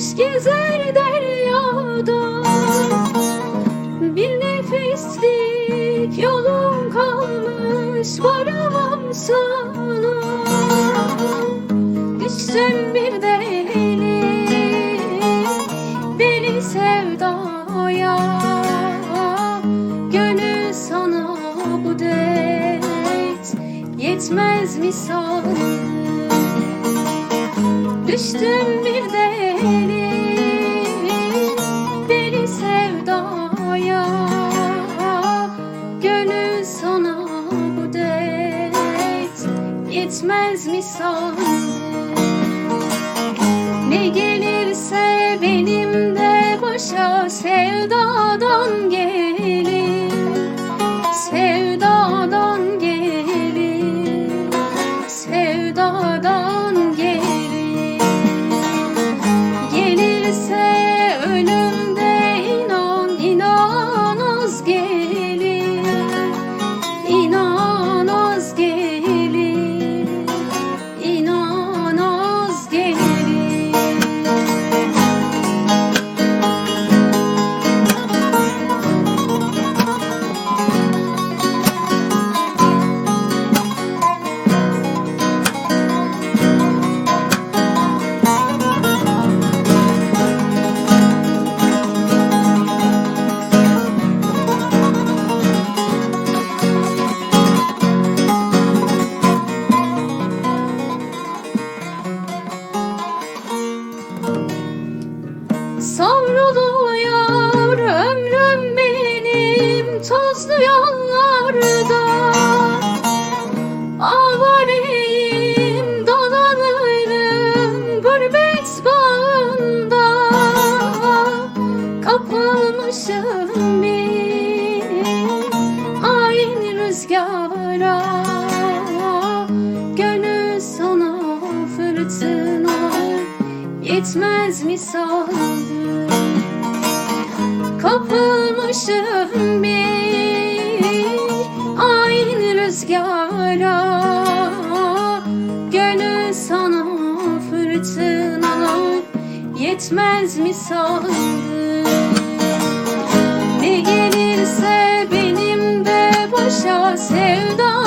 olmuş gezer deryada. Bir nefeslik yolum kalmış varamam sana. Düştüm bir deli deli sevdaya. Gönül sana bu dert yetmez mi sandın? Düştüm bir deli sandın? Ne gelirse benim de başa sevdadan gelir Savruluyor ömrüm benim tozlu yollarda. Avareyim dolanırım gurbet bağında. Kapılmışım bir gitmez mi sandım Kapılmışım bir aynı rüzgara. Gönül sana fırtınalar yetmez mi sandım Ne gelirse benim de boşa sevdam.